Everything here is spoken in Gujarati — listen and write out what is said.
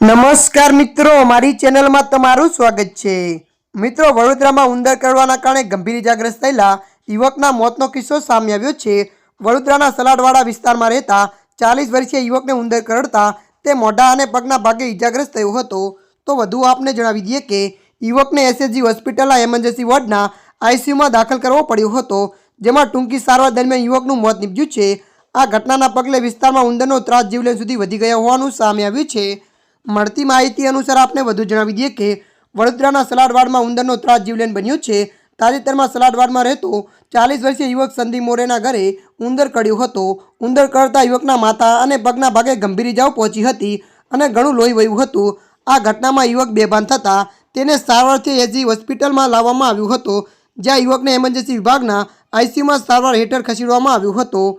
નમસ્કાર મિત્રો, મારી ચેનલમાં તમારું સ્વાગત છે. મિત્રો, વડોદરામાં ઉંદર કરવાના કારણે ગંભીર ઇજાગ્રસ્ત થયેલા યુવકના મોતનો કિસ્સો સામે આવ્યો છે. વડોદરાના સલાડવાડા વિસ્તારમાં રહેતા ચાલીસ વર્ષીય યુવકને ઉંદર કરડતા તે મોઢા અને પગના ભાગે ઇજાગ્રસ્ત થયો હતો. તો વધુ આપને જણાવી દઈએ કે, યુવકને એસએસજી હોસ્પિટલના એમરજન્સી વોર્ડના આઈસીયુમાં દાખલ કરવો પડ્યો હતો, જેમાં ટૂંકી સારવાર દરમિયાન યુવકનું મોત નીપજ્યું છે. આ ઘટનાના પગલે વિસ્તારમાં ઉંદરનો ત્રાસ જીવલેણ સુધી વધી ગયો હોવાનું સામે આવ્યું છે. મળતી માહિતી અનુસાર આપને વધુ જણાવી દઈએ કે વડોદરાના સલાડવાડમાં ઉંદરનો ત્રાસ જીવલેણ બન્યો છે. તાજેતરમાં સલાડવાડમાં રહેતો ચાલીસ વર્ષીય યુવક સંદીપ મોરેના ઘરે ઉંદર કડ્યો હતો. ઉંદર કરતા યુવકના માતા અને પગના ભાગે ગંભીર ઇજાઓ પહોંચી હતી અને ઘણું લોહી વહ્યું હતું. આ ઘટનામાં યુવક બેભાન થતાં તેને સારવારથી એસજી હોસ્પિટલમાં લાવવામાં આવ્યું હતું, જ્યાં યુવકને એમરજન્સી વિભાગના આઈસીયુમાં સારવાર હેઠળ ખસેડવામાં આવ્યું હતું.